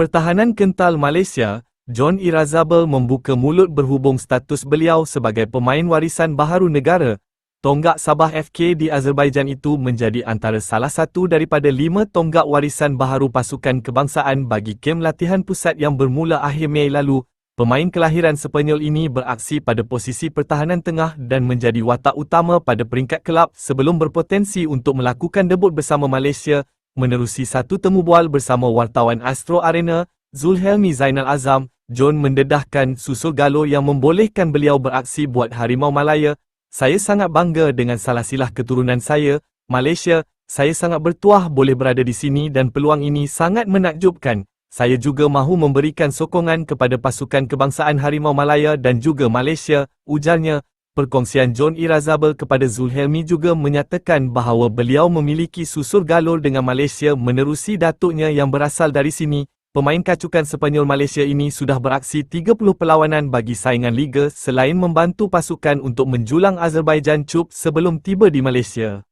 Pertahanan kental Malaysia, John Irazabal membuka mulut berhubung status beliau sebagai pemain warisan baharu negara. Tonggak Sabah FK di Azerbaijan itu menjadi antara salah satu daripada lima tonggak warisan baharu pasukan kebangsaan bagi kem latihan pusat yang bermula akhir Mei lalu. Pemain kelahiran Sepanyol ini beraksi pada posisi pertahanan tengah dan menjadi watak utama pada peringkat kelab sebelum berpotensi untuk melakukan debut bersama Malaysia Menerusi satu temu bual bersama wartawan Astro Arena, Zulhelmi Zainal Azam, John mendedahkan susul galo yang membolehkan beliau beraksi buat Harimau Malaya. Saya sangat bangga dengan salah silah keturunan saya, Malaysia. Saya sangat bertuah boleh berada di sini dan peluang ini sangat menakjubkan. Saya juga mahu memberikan sokongan kepada pasukan kebangsaan Harimau Malaya dan juga Malaysia, ujarnya. Perkongsian John Irazabal kepada Zulhelmi juga menyatakan bahawa beliau memiliki susur galur dengan Malaysia menerusi datuknya yang berasal dari sini. Pemain kacukan Sepanyol Malaysia ini sudah beraksi 30 perlawanan bagi saingan liga selain membantu pasukan untuk menjulang Azerbaijan Cup sebelum tiba di Malaysia.